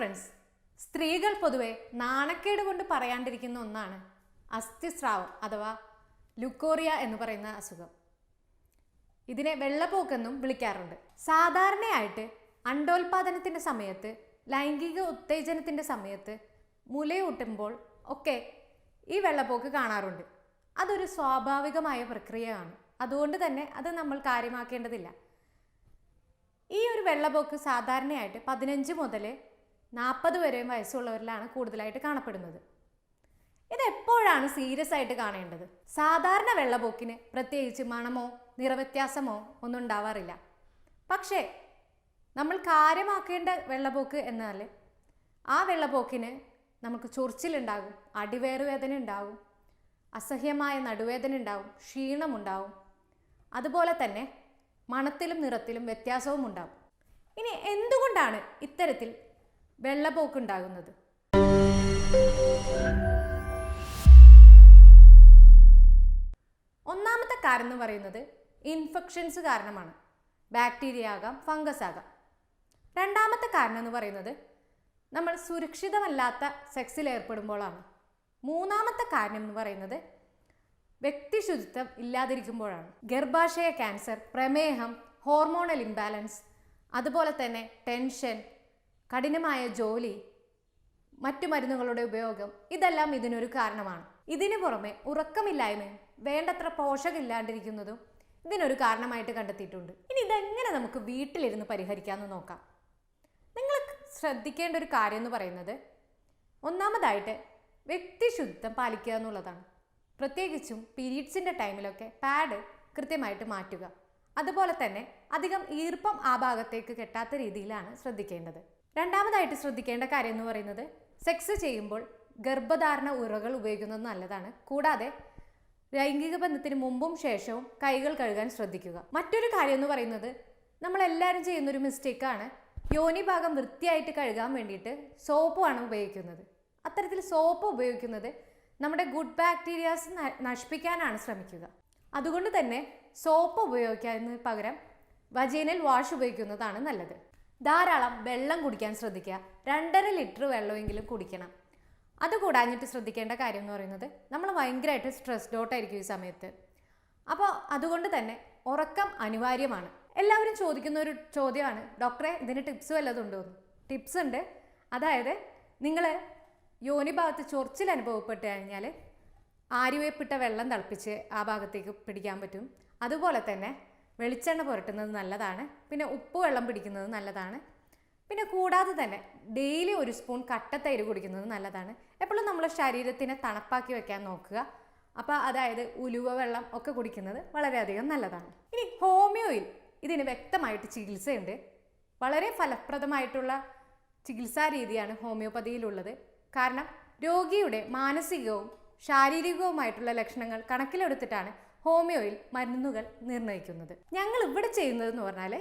Friends സ്ത്രീകൾ പൊതുവെ നാണക്കേട് കൊണ്ട് പറയാണ്ടിരിക്കുന്ന ഒന്നാണ് അസ്ഥിസ്രാവം അഥവാ ലുക്കോറിയ എന്ന് പറയുന്ന അസുഖം. ഇതിനെ വെള്ളപ്പോക്കെന്നും വിളിക്കാറുണ്ട്. സാധാരണയായിട്ട് അണ്ടോൽപാദനത്തിന്റെ സമയത്ത് ലൈംഗിക ഉത്തേജനത്തിന്റെ സമയത്ത് മുലയൂട്ടുമ്പോൾ ഒക്കെ ഈ വെള്ളപ്പോക്ക് കാണാറുണ്ട്. അതൊരു സ്വാഭാവികമായ പ്രക്രിയയാണ്. അതുകൊണ്ട് തന്നെ അത് നമ്മൾ കാര്യമാക്കേണ്ടതില്ല. ഈ ഒരു വെള്ളപ്പോക്ക് സാധാരണയായിട്ട് പതിനഞ്ച് മുതൽ നാൽപ്പത് വരെയും വയസ്സുള്ളവരിലാണ് കൂടുതലായിട്ട് കാണപ്പെടുന്നത്. ഇത് എപ്പോഴാണ് സീരിയസ് ആയിട്ട് കാണേണ്ടത്? സാധാരണ വെള്ളപോക്കിന് പ്രത്യേകിച്ച് മണമോ നിറവ്യത്യാസമോ ഒന്നും ഉണ്ടാവാറില്ല. പക്ഷേ നമ്മൾ കാര്യമാക്കേണ്ട വെള്ളപോക്ക് എന്നാൽ ആ വെള്ളപോക്കിന് നമുക്ക് ചൊറിച്ചിലുണ്ടാകും അടിവേറുവേദന ഉണ്ടാകും അസഹ്യമായ നടുവേദന ഉണ്ടാവും ക്ഷീണമുണ്ടാവും അതുപോലെ തന്നെ മണത്തിലും നിറത്തിലും വ്യത്യാസവും ഉണ്ടാവും ഇനി എന്തുകൊണ്ടാണ് ഇത്തരത്തിൽ വെള്ളപ്പോക്ക് ഉണ്ടാകുന്നത് ഒന്നാമത്തെ കാരണം എന്ന് പറയുന്നത് ഇൻഫെക്ഷൻസ് കാരണമാണ്. ബാക്ടീരിയ ആകാം ഫംഗസ് ആകാം. രണ്ടാമത്തെ കാരണം എന്ന് പറയുന്നത് നമ്മൾ സുരക്ഷിതമല്ലാത്ത സെക്സിൽ ഏർപ്പെടുമ്പോഴാണ്. മൂന്നാമത്തെ കാരണം എന്ന് പറയുന്നത് വ്യക്തി ശുചിത്വം ഇല്ലാതിരിക്കുമ്പോഴാണ്. ഗർഭാശയ ക്യാൻസർ പ്രമേഹം ഹോർമോണൽ ഇംബാലൻസ് അതുപോലെ തന്നെ ടെൻഷൻ കഠിനമായ ജോലി മറ്റു മരുന്നുകളുടെ ഉപയോഗം ഇതെല്ലാം ഇതിനൊരു കാരണമാണ്. ഇതിനു പുറമെ ഉറക്കമില്ലായ്മയും വേണ്ടത്ര പോഷകമില്ലാണ്ടിരിക്കുന്നതും ഇതിനൊരു കാരണമായിട്ട് കണ്ടെത്തിയിട്ടുണ്ട്. ഇനി ഇതെങ്ങനെ നമുക്ക് വീട്ടിലിരുന്ന് പരിഹരിക്കാമെന്ന് നോക്കാം. നിങ്ങൾ ശ്രദ്ധിക്കേണ്ട ഒരു കാര്യം എന്ന് പറയുന്നത് ഒന്നാമതായിട്ട് വ്യക്തിശുദ്ധം പാലിക്കുക എന്നുള്ളതാണ്. പ്രത്യേകിച്ചും പീരീഡ്സിന്റെ ടൈമിലൊക്കെ പാഡ് കൃത്യമായിട്ട് മാറ്റുക. അതുപോലെ തന്നെ അധികം ഈർപ്പം ആ ഭാഗത്തേക്ക് കെട്ടാത്ത രീതിയിലാണ് ശ്രദ്ധിക്കേണ്ടത്. രണ്ടാമതായിട്ട് ശ്രദ്ധിക്കേണ്ട കാര്യം എന്ന് പറയുന്നത് സെക്സ് ചെയ്യുമ്പോൾ ഗർഭധാരണ ഉറകൾ ഉപയോഗിക്കുന്നത് നല്ലതാണ്. കൂടാതെ ലൈംഗിക ബന്ധത്തിന് മുമ്പും ശേഷവും കൈകൾ കഴുകാൻ ശ്രദ്ധിക്കുക. മറ്റൊരു കാര്യം എന്ന് പറയുന്നത് നമ്മളെല്ലാവരും ചെയ്യുന്നൊരു മിസ്റ്റേക്കാണ് യോനി ഭാഗം വൃത്തിയായിട്ട് കഴുകാൻ വേണ്ടിയിട്ട് സോപ്പുമാണ് ഉപയോഗിക്കുന്നത്. അത്തരത്തിൽ സോപ്പ് ഉപയോഗിക്കുന്നത് നമ്മുടെ ഗുഡ് ബാക്ടീരിയാസ് നശിപ്പിക്കാനാണ് ശ്രമിക്കുക. അതുകൊണ്ട് തന്നെ സോപ്പ് ഉപയോഗിക്കുന്നതിന് പകരം വജീനൽ വാഷ് ഉപയോഗിക്കുന്നതാണ് നല്ലത്. ധാരാളം വെള്ളം കുടിക്കാൻ ശ്രദ്ധിക്കുക. രണ്ടര ലിറ്റർ വെള്ളമെങ്കിലും കുടിക്കണം. അത് കൂടാഞ്ഞിട്ട് ശ്രദ്ധിക്കേണ്ട കാര്യം എന്ന് പറയുന്നത് നമ്മൾ ഭയങ്കരമായിട്ട് സ്ട്രെസ്ഡ് ഔട്ടായിരിക്കും ഈ സമയത്ത്. അപ്പോൾ അതുകൊണ്ട് തന്നെ ഉറക്കം അനിവാര്യമാണ്. എല്ലാവരും ചോദിക്കുന്ന ഒരു ചോദ്യമാണ് ഡോക്ടറെ ഇതിന് ടിപ്സ് വല്ലതും ഉണ്ടോ? ടിപ്സ് ഉണ്ട്. അതായത് നിങ്ങൾ യോനി ഭാഗത്ത് ചൊറിച്ചിൽ അനുഭവപ്പെട്ട് കഴിഞ്ഞാൽ ആര്യവേപ്പിട്ട വെള്ളം തിളപ്പിച്ച് ആ ഭാഗത്തേക്ക് പിടിക്കാൻ പറ്റും. അതുപോലെ തന്നെ വെളിച്ചെണ്ണ പുരട്ടുന്നത് നല്ലതാണ്. പിന്നെ ഉപ്പ് വെള്ളം പിടിക്കുന്നത് നല്ലതാണ്. പിന്നെ കൂടാതെ തന്നെ ഡെയിലി ഒരു സ്പൂൺ കട്ടത്തൈര് കുടിക്കുന്നത് നല്ലതാണ്. എപ്പോഴും നമ്മൾ ശരീരത്തിനെ തണുപ്പാക്കി വെക്കാൻ നോക്കുക. അപ്പോൾ അതായത് ഉലുവ വെള്ളം ഒക്കെ കുടിക്കുന്നത് വളരെയധികം നല്ലതാണ്. ഇനി ഹോമിയോയിൽ ഇതിന് വ്യക്തമായിട്ട് ചികിത്സയുണ്ട്. വളരെ ഫലപ്രദമായിട്ടുള്ള ചികിത്സാ രീതിയാണ് ഹോമിയോപ്പതിയിലുള്ളത്. കാരണം രോഗിയുടെ മാനസികവും ശാരീരികവുമായിട്ടുള്ള ലക്ഷണങ്ങൾ കണക്കിലെടുത്തിട്ടാണ് ഹോമിയോയിൽ മരുന്നുകൾ നിർണയിക്കുന്നത് ഞങ്ങൾ ഇവിടെ ചെയ്യുന്നതെന്ന് പറഞ്ഞാൽ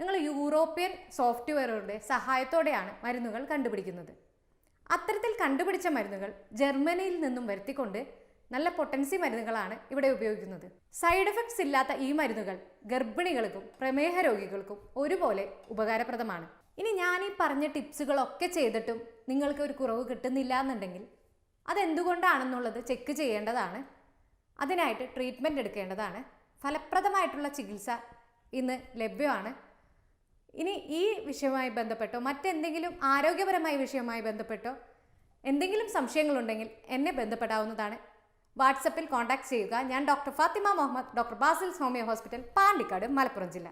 ഞങ്ങൾ യൂറോപ്യൻ സോഫ്റ്റ്വെയറുകളുടെ സഹായത്തോടെയാണ് മരുന്നുകൾ കണ്ടുപിടിക്കുന്നത്. അത്തരത്തിൽ കണ്ടുപിടിച്ച മരുന്നുകൾ ജർമ്മനിയിൽ നിന്നും വരുത്തിക്കൊണ്ട് നല്ല പൊട്ടൻസി മരുന്നുകളാണ് ഇവിടെ ഉപയോഗിക്കുന്നത്. സൈഡ് എഫക്ട്സ് ഇല്ലാത്ത ഈ മരുന്നുകൾ ഗർഭിണികൾക്കും പ്രമേഹ രോഗികൾക്കും ഒരുപോലെ ഉപകാരപ്രദമാണ്. ഇനി ഞാൻ ഈ പറഞ്ഞ ടിപ്സുകളൊക്കെ ചെയ്തിട്ടും നിങ്ങൾക്ക് ഒരു കുറവ് കിട്ടുന്നില്ല എന്നുണ്ടെങ്കിൽ അതെന്തുകൊണ്ടാണെന്നുള്ളത് ചെക്ക് ചെയ്യേണ്ടതാണ്. അതിനായിട്ട് ട്രീറ്റ്മെന്റ് എടുക്കേണ്ടതാണ്. ഫലപ്രദമായിട്ടുള്ള ചികിത്സ ഇന്ന് ലഭ്യമാണ്. ഇനി ഈ വിഷയവുമായി ബന്ധപ്പെട്ടോ മറ്റെന്തെങ്കിലും ആരോഗ്യപരമായ വിഷയവുമായി ബന്ധപ്പെട്ടോ എന്തെങ്കിലും സംശയങ്ങളുണ്ടെങ്കിൽ എന്നെ ബന്ധപ്പെടാവുന്നതാണ്. വാട്സപ്പിൽ കോൺടാക്ട് ചെയ്യുക. ഞാൻ doctor Fathima Muhammad doctor Basil's homeo hospital Pandikkad Malappuram ജില്ല.